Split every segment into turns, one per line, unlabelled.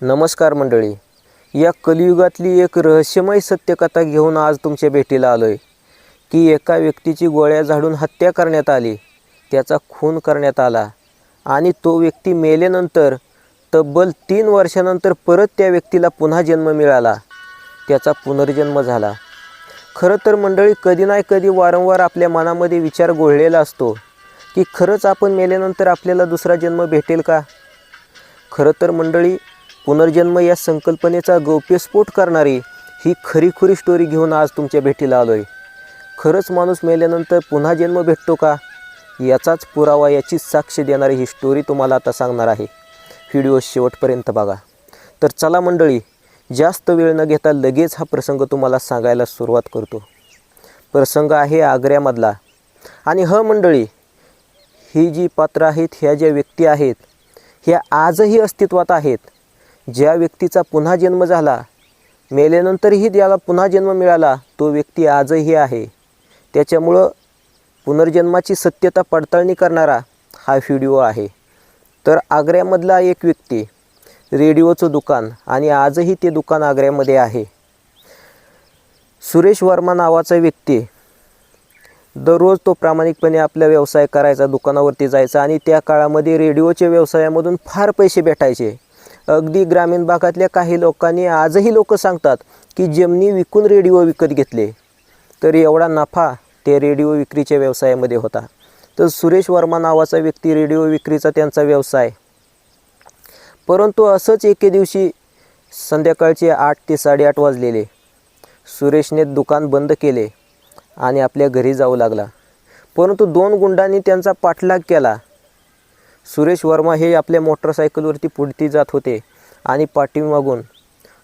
नमस्कार मंडळी. या कलियुगातली एक रहस्यमय सत्यकथा घेऊन आज तुमच्या भेटीला आलो आहे की एका व्यक्तीची गोळ्या झाडून हत्या करण्यात आली त्याचा खून करण्यात आला आणि तो व्यक्ती मेल्यानंतर तब्बल तीन वर्षानंतर परत त्या व्यक्तीला पुन्हा जन्म मिळाला. त्याचा पुनर्जन्म झाला. खरं तर मंडळी कधी नाही कधी वारंवार आपल्या मनामध्ये विचार गोळलेला असतो की खरंच आपण मेल्यानंतर आपल्याला दुसरा जन्म भेटेल का? खरं तर मंडळी पुनर्जन्म या संकल्पनेचा गौप्यस्फोट करणारी ही खरीखुरी स्टोरी घेऊन आज तुमच्या भेटीला आलो आहे खरंच माणूस मेल्यानंतर पुन्हा जन्म भेटतो का? याचाच पुरावा याची साक्ष देणारी ही स्टोरी तुम्हाला आता सांगणार आहे. व्हिडिओ शेवटपर्यंत बघा. तर चला मंडळी जास्त वेळ न घेता लगेच हा प्रसंग तुम्हाला सांगायला सुरुवात करतो. प्रसंग आहे आग्र्यामधला. आणि ह मंडळी ही जी पात्र आहेत ह्या ज्या व्यक्ती आहेत ह्या आजही अस्तित्वात आहेत. ज्या व्यक्तीचा पुन्हा जन्म झाला मेल्यानंतरही त्याला पुन्हा जन्म मिळाला तो व्यक्ती आजही आहे. त्याच्यामुळं पुनर्जन्माची सत्यता पडताळणी करणारा हा व्हिडिओ आहे. तर आग्र्यामधला एक व्यक्ती रेडिओचं दुकान आणि आजही ते दुकान आग्र्यामध्ये आहे. सुरेश वर्मा नावाचा व्यक्ती दररोज तो प्रामाणिकपणे आपला व्यवसाय करायचा दुकानावरती जायचा आणि त्या काळामध्ये रेडिओच्या व्यवसायामधून फार पैसे भेटायचे. अगदी ग्रामीण भागातल्या काही लोकांनी आजही लोक सांगतात की जमिनी विकून रेडिओ विकत घेतले. तर एवढा नफा ते रेडिओ विक्रीच्या व्यवसायामध्ये होता. तर सुरेश वर्मा नावाचा व्यक्ती रेडिओ विक्रीचा त्यांचा व्यवसाय. परंतु असंच एके दिवशी संध्याकाळचे आठ ते साडेआठ वाजलेले. सुरेशने दुकान बंद केले आणि आपल्या घरी जाऊ लागला. परंतु दोन गुंडांनी त्यांचा पाठलाग केला. सुरेश वर्मा हे आपल्या मोटरसायकलवरती पुढती जात होते आणि पाठीमागून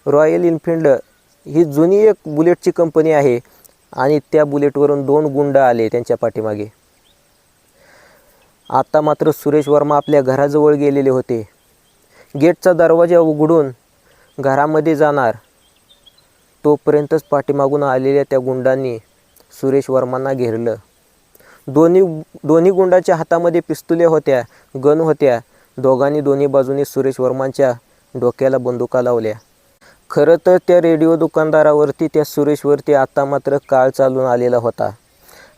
रॉयल इनफिल्ड ही जुनी एक बुलेटची कंपनी आहे आणि त्या बुलेटवरून दोन गुंड आले त्यांच्या पाठीमागे. आता मात्र सुरेश वर्मा आपल्या घराजवळ गेलेले होते. गेटचा दरवाजा उघडून घरामध्ये जाणार तोपर्यंतच पाठीमागून आलेल्या त्या गुंडांनी सुरेश वर्मांना घेरलं. दोन्ही दोन्ही गुंडाच्या हातामध्ये पिस्तुल्या होत्या गन होत्या. दोघांनी दोन्ही बाजूनी सुरेश वर्मांच्या डोक्याला बंदुका लावल्या. खरं तर त्या रेडिओ दुकानदारावरती त्या सुरेशवरती आता मात्र काळ चालून आलेला होता.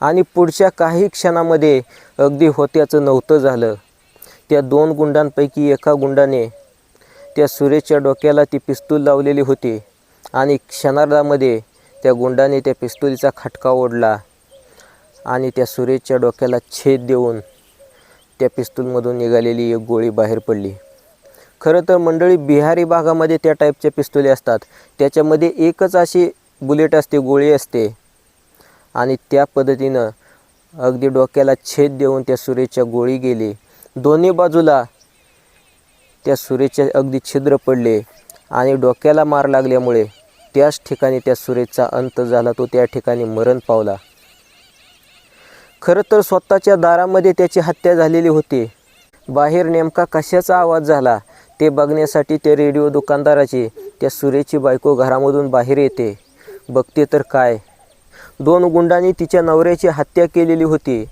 आणि पुढच्या काही क्षणामध्ये अगदी होत्याचं नव्हतं झालं. त्या दोन गुंडांपैकी एका गुंडाने त्या सुरेशच्या डोक्याला ती पिस्तूल लावलेली होती आणि क्षणार्धामध्ये त्या गुंडाने त्या पिस्तुलीचा खटका ओढला. आणि त्या सुरेशच्या डोक्याला छेद देऊन त्या पिस्तूलमधून निघालेली एक गोळी बाहेर पडली. खरं तर मंडळी बिहारी भागामध्ये त्या टाईपच्या पिस्तुले असतात. त्याच्यामध्ये एकच अशी बुलेट असते गोळी असते. आणि त्या पद्धतीनं अगदी डोक्याला छेद देऊन त्या सुरेशच्या गोळी गेली. दोन्ही बाजूला त्या सुरेशच्या अगदी छिद्र पडले आणि डोक्याला मार लागल्यामुळे त्याच ठिकाणी त्या सुरेशचा अंत झाला तो त्या ठिकाणी मरण पावला. खरं तर स्वतःच्या दारामध्ये त्याची हत्या झालेली होती. बाहेर नेमका कशाचा आवाज झाला ते बघण्यासाठी त्या रेडिओ दुकानदाराची त्या सुरेची बायको घरामधून बाहेर येते. बघते तर काय? दोन गुंडांनी तिच्या नवऱ्याची हत्या केलेली होती.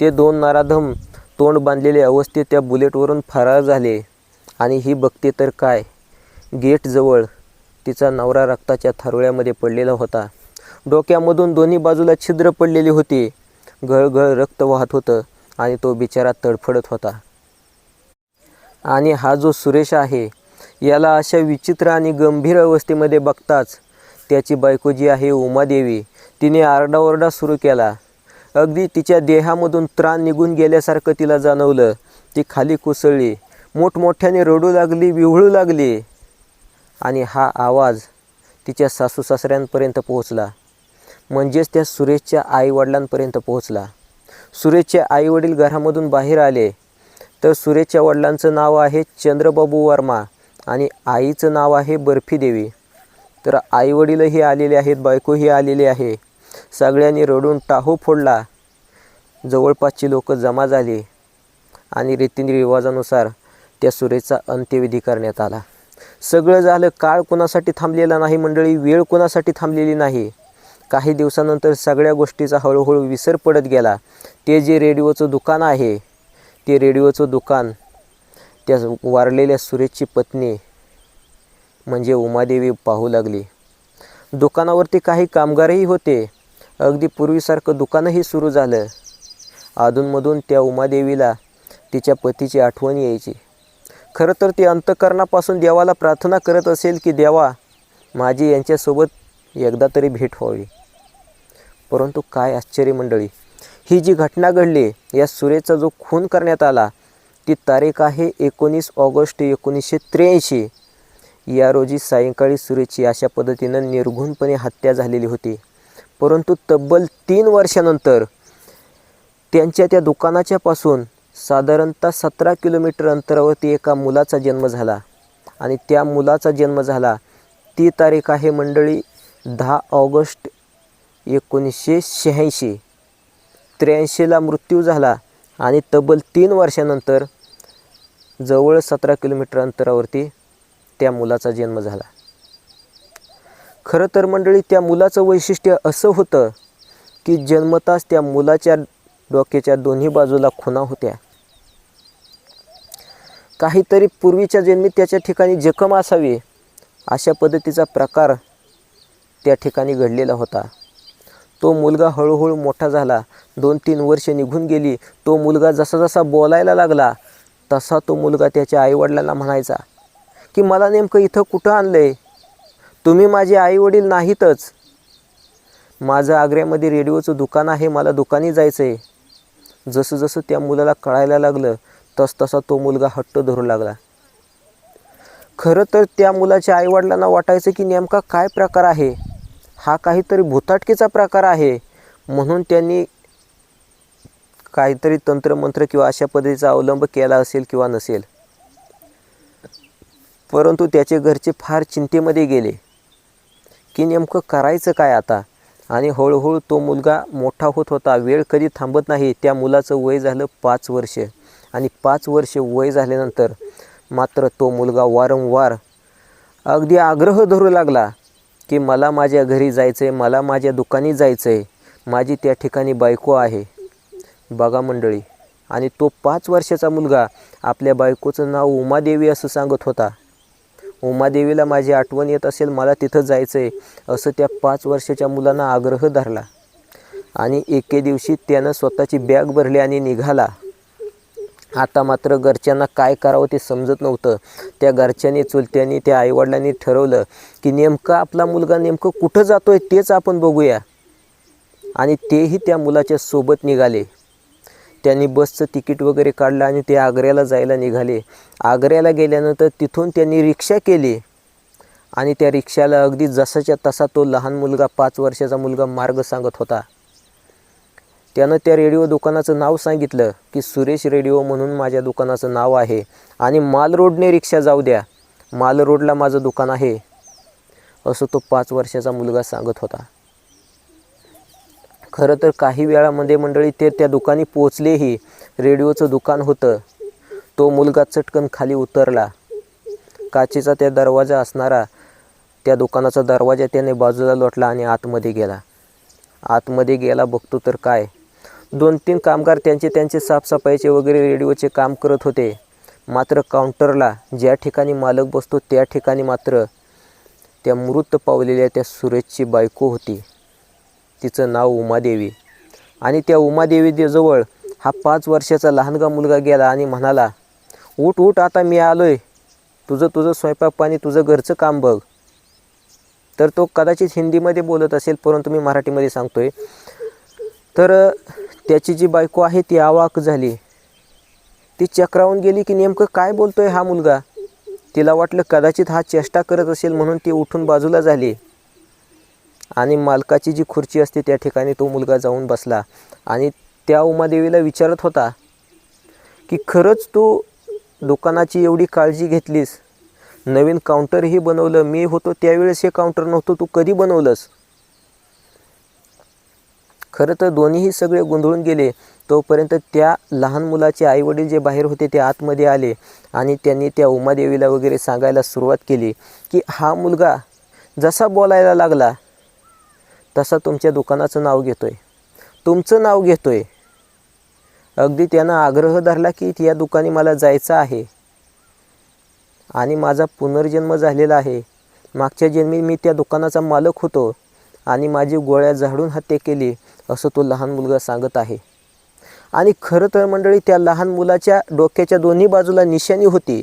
ते दोन नराधम तोंड बांधलेले अवस्थेत त्या बुलेटवरून फरार झाले. आणि ही बघते तर काय? गेटजवळ तिचा नवरा रक्ताच्या थारोळ्यामध्ये पडलेला होता. डोक्यामधून दोन्ही बाजूला छिद्र पडलेली होती. गळगळ रक्त वाहत होतं आणि तो बिचारा तडफडत होता. आणि हा जो सुरेश आहे याला अशा विचित्र आणि गंभीर अवस्थेमध्ये बघताच त्याची बायको जी आहे उमादेवी तिने आरडाओरडा सुरू केला. अगदी तिच्या देहामधून त्राण निघून गेल्यासारखं तिला जाणवलं. ती खाली कोसळली मोठमोठ्याने रडू लागली विहळू लागली. आणि हा आवाज तिच्या सासू सासऱ्यांपर्यंत पोहोचला. म्हणजेच त्या सुरेशच्या आईवडिलांपर्यंत पोहोचला. सुरेशचे आईवडील घरामधून बाहेर आले तर सुरेशच्या वडिलांचं नाव आहे चंद्रबाबू वर्मा आणि आईचं नाव आहे बर्फी देवी. तर आईवडीलही आलेले आहेत बायकोही आलेली आहे. सगळ्यांनी रडून टाहू फोडला. जवळपासची लोक जमा झाली आणि रीतिरिवाजानुसार त्या सुरेशचा अंत्यविधी करण्यात आला. सगळं झालं काळ कोणासाठी थांबलेला नाही मंडळी वेळ कोणासाठी थांबलेली नाही. काही दिवसानंतर सगळ्या गोष्टीचा हळूहळू विसर पडत गेला. ते जे रेडिओचं दुकान आहे ते रेडिओचं दुकान त्या वारलेल्या सुरेशची पत्नी म्हणजे उमादेवी पाहू लागली. दुकानावरती काही कामगारही होते. अगदी पूर्वीसारखं दुकानही सुरू झालं. अधूनमधून त्या उमादेवीला तिच्या पतीची आठवण यायची. खरं तर ती अंतकरणापासून देवाला प्रार्थना करत असेल की देवा माझी यांच्यासोबत एकदा तरी भेट व्हावी. परंतु काय आश्चर्य मंडळी ही जी घटना घडली या सुरेचा जो खून करण्यात आला ती तारीख आहे एकोणीस ऑगस्ट एकोणीसशे त्र्याऐंशी. या रोजी सायंकाळी सुरेची अशा पद्धतीनं निर्घुणपणे हत्या झालेली होती. परंतु तब्बल तीन वर्षानंतर त्यांच्या त्या दुकानाच्या पासून साधारणतः सतरा किलोमीटर अंतरावरती एका मुलाचा जन्म झाला. आणि त्या मुलाचा जन्म झाला ती तारीख आहे मंडळी दहा ऑगस्ट एकोणीसशे शहाऐंशी. त्र्याऐंशीला मृत्यू झाला आणि तब्बल तीन वर्षानंतर जवळ सतरा किलोमीटर अंतरावरती त्या मुलाचा जन्म झाला. खरं तर मंडळी त्या मुलाचं वैशिष्ट्य असं होतं की जन्मताच त्या मुलाच्या डोक्याच्या दोन्ही बाजूला खुणा होत्या. काहीतरी पूर्वीच्या जन्मी त्याच्या ठिकाणी जखम असावी अशा पद्धतीचा प्रकार त्या ठिकाणी घडलेला होता. तो मुलगा हळूहळू मोठा झाला. दोन तीन वर्ष निघून गेली. तो मुलगा जसा जसा बोलायला लागला तसा तो मुलगा त्याच्या आईवडिलांना म्हणायचा की मला नेमकं इथं कुठं आणलं आहे तुम्ही माझे आईवडील नाहीतच. माझं आग्र्यामध्ये रेडिओचं दुकान आहे मला दुकानी जायचं आहे जसं जसं त्या मुलाला कळायला लागलं तस तसा तो मुलगा हट्ट धरू लागला. खरं तर त्या मुलाच्या आईवडिलांना वाटायचं की नेमका काय प्रकार आहे? हा काहीतरी भूताटकीचा प्रकार आहे. म्हणून त्यांनी काहीतरी तंत्रमंत्र किंवा अशा पद्धतीचा अवलंब केला असेल किंवा नसेल. परंतु त्याचे घरचे फार चिंतेमध्ये गेले. की नेमकं करायचं काय आता? आणि हळूहळू तो मुलगा मोठा होत होता. वेळ कधी थांबत नाही. त्या मुलाचं वय झालं पाच वर्ष. आणि पाच वर्ष वय झाल्यानंतर मात्र तो मुलगा वारंवार अगदी आग्रह धरू लागला. की मला माझ्या घरी जायचं आहे मला माझ्या दुकानी जायचं आहे माझी त्या ठिकाणी बायको आहे. बघा मंडळी आणि तो पाच वर्षाचा मुलगा आपल्या बायकोचं नाव उमादेवी असं सांगत होता. उमादेवीला माझी आठवण येत असेल मला तिथं जायचं आहे असं त्या पाच वर्षाच्या मुलांना आग्रह धरला. आणि एके दिवशी त्यानं स्वतःची बॅग भरली आणि निघाला. आता मात्र घरच्यांना काय करावं ते समजत नव्हतं. त्या घरच्यांनी चुलत्यांनी त्या आईवडिलांनी ठरवलं की नेमका आपला मुलगा नेमकं कुठं जातो आहे तेच आपण बघूया. आणि तेही त्या मुलाच्या सोबत निघाले. त्यांनी बसचं तिकीट वगैरे काढलं आणि ते आग्र्याला जायला निघाले. आग्र्याला गेल्यानंतर तिथून त्यांनी रिक्षा केली. आणि त्या रिक्षाला अगदी जसाच्या तसा तो लहान मुलगा पाच वर्षाचा मुलगा मार्ग सांगत होता. त्यानं त्या रेडिओ दुकानाचं नाव सांगितलं की सुरेश रेडिओ म्हणून माझ्या दुकानाचं नाव आहे. आणि माल रोडने रिक्षा जाऊ द्या. माल रोडला माझं दुकान आहे. असं तो पाच वर्षाचा मुलगा सांगत होता. खरं तर काही वेळामध्ये मंडळी ते त्या दुकानी पोचलेही रेडिओचं दुकान होतं. तो मुलगा चटकन खाली उतरला. काचेचा त्या दरवाजा असणारा त्या दुकानाचा दरवाजा त्याने बाजूला लोटला आणि आतमध्ये गेला. आतमध्ये गेला बघतो तर काय? दोन तीन कामगार त्यांचे त्यांचे साफसफाईचे वगैरे रेडिओचे काम करत होते. मात्र काउंटरला ज्या ठिकाणी मालक बसतो त्या ठिकाणी मात्र त्या मृत पावलेल्या त्या सुरेशची बायको होती. तिचं नाव उमादेवी. आणि त्या उमादेवीजवळ हा पाच वर्षाचा लहानगा मुलगा गेला आणि म्हणाला उठ उठ आता मी आलो आहे तुझं तुझं स्वयंपाक पाणी तुझं घरचं काम बघ. तर तो कदाचित हिंदीमध्ये बोलत असेल परंतु मी मराठीमध्ये सांगतोय. तर त्याची जी बायको आहे ती आवाक झाली. ती चक्रावून गेली की नेमकं काय बोलतोय हा मुलगा? तिला वाटलं कदाचित हा चेष्टा करत असेल म्हणून ती उठून बाजूला झाली. आणि मालकाची जी खुर्ची असते त्या ठिकाणी तो मुलगा जाऊन बसला. आणि त्या उमादेवीला विचारत होता की खरंच तू दुकानाची एवढी काळजी घेतलीस? नवीन काउंटरही बनवलं. मी होतो त्यावेळेस हे काउंटर नव्हतं. तू कधी बनवलंस? खरं तर दोन्हीही सगळे गोंधळून गेले. तोपर्यंत त्या लहान मुलाचे आईवडील जे बाहेर होते ते आतमध्ये आले आणि त्यांनी त्या उमादेवीला वगैरे सांगायला सुरुवात केली की हा मुलगा जसा बोलायला लागला तसा तुमच्या दुकानाचं नाव घेतो आहे तुमचं नाव घेतो आहे अगदी त्यानं आग्रह धरला की या दुकानी मला जायचं आहे आणि माझा पुनर्जन्म झालेला आहे. मागच्या जन्मी मी त्या दुकानाचा मालक होतो आणि माझी गोळ्या झाडून हत्या केली. असं तो लहान मुलगा सांगत आहे. आणि खरं तर मंडळी त्या लहान मुलाच्या डोक्याच्या दोन्ही बाजूला निशाणी होती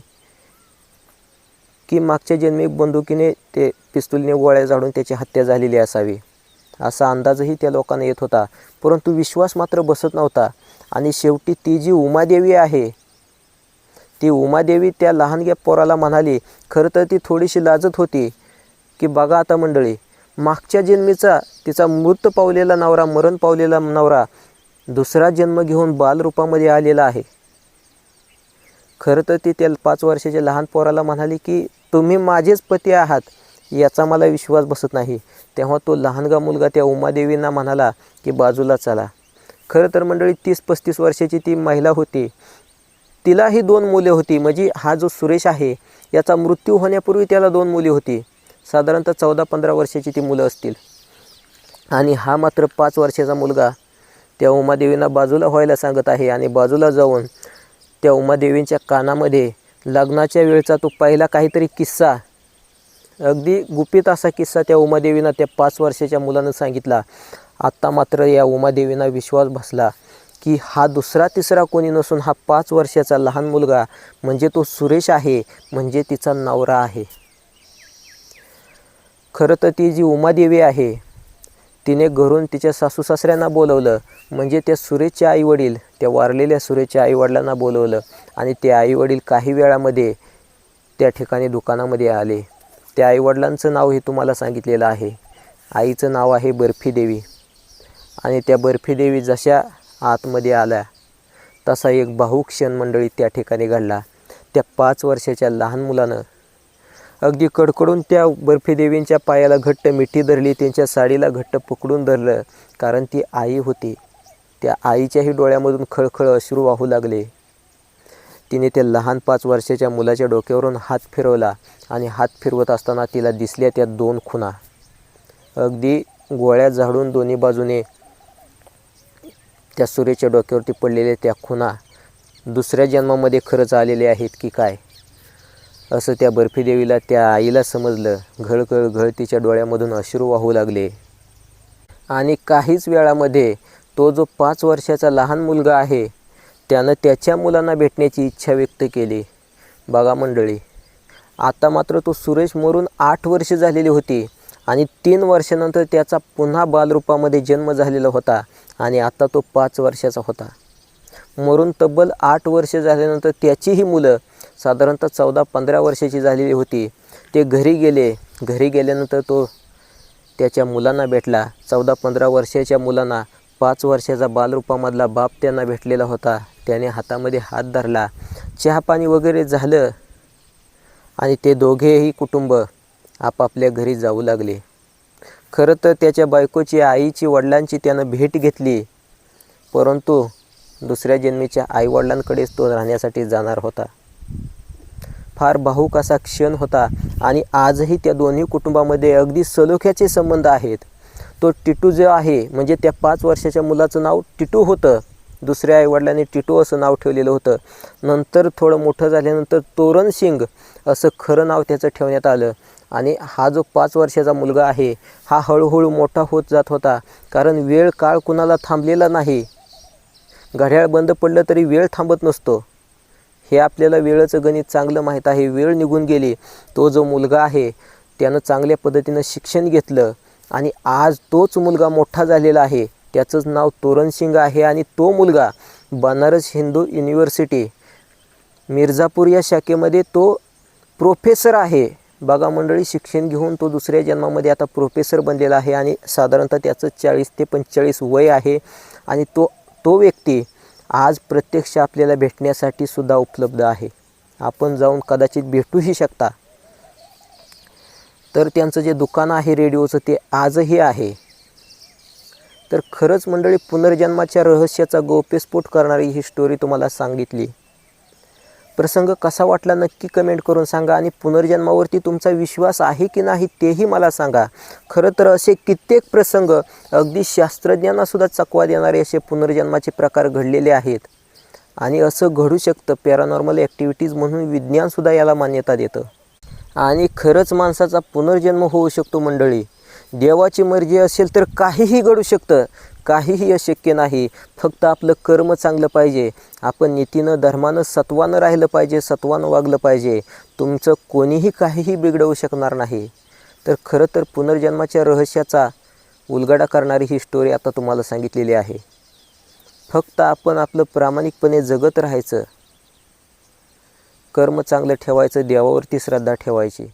की मागच्या जन्मी बंदुकीने ते पिस्तुलीने गोळ्या झाडून त्याची हत्या झालेली असावी. असा अंदाजही त्या लोकांना येत होता. परंतु विश्वास मात्र बसत नव्हता. आणि शेवटी ती जी उमादेवी आहे ती उमादेवी त्या लहानग्या पोराला म्हणाली खरं तर ती थोडीशी लाजत होती की बघा आता मंडळी मागच्या जन्मीचा तिचा मृत पावलेला नवरा मरण पावलेला नवरा दुसरा जन्म घेऊन बालरूपामध्ये आलेला आहे. खरं तर ती त्या पाच वर्षाच्या लहान पोराला म्हणाली की तुम्ही माझेच पती आहात याचा मला विश्वास बसत नाही. तेव्हा तो लहानगा मुलगा त्या उमादेवींना म्हणाला की बाजूला चला. खरं तर मंडळी तीस पस्तीस वर्षाची ती महिला होती. तिलाही दोन मुले होती. म्हणजे हा जो सुरेश आहे याचा मृत्यू होण्यापूर्वी त्याला दोन मुली होती. साधारणतः चौदा पंधरा वर्षाची ती मुलं असतील. आणि हा मात्र पाच वर्षाचा मुलगा त्या उमादेवींना बाजूला व्हायला सांगत आहे आणि बाजूला जाऊन त्या उमादेवींच्या कानामध्ये लग्नाच्या वेळचा तो पहिला काहीतरी किस्सा अगदी गुपित असा किस्सा त्या उमादेवीनं त्या पाच वर्षाच्या मुलानं सांगितला. आत्ता मात्र या उमादेवींना विश्वास बसला की हा दुसरा तिसरा कोणी नसून हा पाच वर्षाचा लहान मुलगा म्हणजे तो सुरेश आहे म्हणजे तिचा नवरा आहे. खरं तर ती जी उमादेवी आहे तिने घरून तिच्या सासू सासऱ्यांना बोलवलं. म्हणजे त्या सुरेशच्या आईवडील त्या वारलेल्या सुरेशच्या आईवडिलांना बोलवलं. आणि ते आईवडील काही वेळामध्ये त्या ठिकाणी दुकानामध्ये आले. त्या आईवडिलांचं नाव हे तुम्हाला सांगितलेलं आहे. आईचं नाव आहे बर्फी देवी. आणि त्या बर्फी देवी जशा आतमध्ये आल्या तसा एक भाऊ क्षण मंडळी त्या ठिकाणी घडला. त्या पाच वर्षाच्या लहान मुलानं अगदी कडकडून त्या बर्फीदेवींच्या पायाला घट्ट मिठी धरली त्यांच्या साडीला घट्ट पकडून धरलं. कारण ती आई होती. त्या आईच्याही डोळ्यामधून खळखळ अश्रू वाहू लागले. तिने त्या लहान पाच वर्षाच्या मुलाच्या डोक्यावरून हात फिरवला आणि हात फिरवत असताना तिला दिसल्या त्या दोन खुणा. अगदी गोळ्या झाडून दोन्ही बाजूने त्या सूर्याच्या डोक्यावरती पडलेल्या त्या खुणा दुसऱ्या जन्मामध्ये खरंच आलेले आहेत की काय? असं त्या बर्फी देवीला त्या आईला समजलं. घळघळ घळ तिच्या डोळ्यामधून अश्रू वाहू लागले. आणि काहीच वेळामध्ये तो जो पाच वर्षाचा लहान मुलगा आहे त्यानं त्याच्या मुलांना भेटण्याची इच्छा व्यक्त केली. बघा मंडळी आता मात्र तो सुरेश मरून आठ वर्ष झालेली होती आणि तीन वर्षानंतर त्याचा पुन्हा बालरूपामध्ये जन्म झालेला होता आणि आता तो पाच वर्षाचा होता. मरून तब्बल आठ वर्ष झाल्यानंतर त्याचीही मुलं साधारणतः चौदा पंधरा वर्षाची झालेली होती. ते घरी गेले. घरी गेल्यानंतर तो त्याच्या मुलांना भेटला. चौदा पंधरा वर्षाच्या मुलांना पाच वर्षाचा बालरूपामधला बाप त्यांना भेटलेला होता. त्याने हातामध्ये हात धरला. चहापाणी वगैरे झालं आणि ते दोघेही कुटुंब आपापल्या घरी जाऊ लागले. खरं तर त्याच्या बायकोची आईची वडिलांची त्यानं भेट घेतली. परंतु दुसऱ्या जन्मीच्या आईवडिलांकडेच तो राहण्यासाठी जाणार होता. फार भाऊक असा क्षण होता आणि आजही त्या दोन्ही कुटुंबामध्ये अगदी सलोख्याचे संबंध आहेत. तो टिटू जो आहे म्हणजे त्या पाच वर्षाच्या मुलाचं नाव टिटू होतं. दुसऱ्या आईवडिलांनी टिटू असं नाव ठेवलेलं होतं. नंतर थोडं मोठं झाल्यानंतर तोरण सिंग असं खरं नाव त्याचं ठेवण्यात आलं. आणि हा जो पाच वर्षाचा मुलगा आहे हा हळूहळू मोठा होत जात होता. कारण वेळ काळ कुणाला थांबलेला नाही. घड्याळ बंद पडलं तरी वेळ थांबत नसतो. हे आपल्याला वेळेचं गणित चांगलं माहीत आहे. वेळ निघून गेली. तो जो मुलगा आहे त्यानं चांगल्या पद्धतीनं शिक्षण घेतलं आणि आज तोच मुलगा मोठा झालेला आहे. त्याचंच नाव तोरण सिंग आहे आणि तो मुलगा बनारस हिंदू युनिव्हर्सिटी मिर्झापूर या शाखेमध्ये तो प्रोफेसर आहे. बघा मंडळी शिक्षण घेऊन तो दुसऱ्या जन्मामध्ये आता प्रोफेसर बनलेला आहे आणि साधारणतः त्याचं चाळीस ते पंचेचाळीस वय आहे आणि तो तो व्यक्ती आज प्रत्यक्ष आपल्याला भेटण्यासाठी सुद्धा उपलब्ध आहे. आपण जाऊन कदाचित भेटूही शकता. तर त्यांचं जे दुकान आहे रेडिओचं ते आजही आहे. तर खरंच मंडळी पुनर्जन्माच्या रहस्याचा गोप्यस्फोट करणारी ही स्टोरी तुम्हाला सांगितली. प्रसंग कसा वाटला नक्की कमेंट करून सांगा आणि पुनर्जन्मावरती तुमचा विश्वास आहे की नाही तेही मला सांगा. खरं तर असे कित्येक प्रसंग अगदी शास्त्रज्ञांनासुद्धा चकवा देणारे असे पुनर्जन्माचे प्रकार घडलेले आहेत. आणि असं घडू शकतं पॅरानॉर्मल ॲक्टिव्हिटीज म्हणून विज्ञानसुद्धा याला मान्यता देतं. आणि खरंच माणसाचा पुनर्जन्म होऊ शकतो मंडळी. देवाची मर्जी असेल तर काहीही घडू शकतं काहीही अशक्य नाही. फक्त आपलं कर्म चांगलं पाहिजे. आपण नीतीनं धर्मानं सत्वानं राहिलं पाहिजे सत्वानं वागलं पाहिजे. तुमचं कोणीही काहीही बिघडवू शकणार नाही. तर खरं तर पुनर्जन्माच्या रहस्याचा उलगडा करणारी ही स्टोरी आता तुम्हाला सांगितलेली आहे. फक्त आपण आपलं प्रामाणिकपणे जगत राहायचं. कर्म चांगलं ठेवायचं देवावरती श्रद्धा ठेवायची.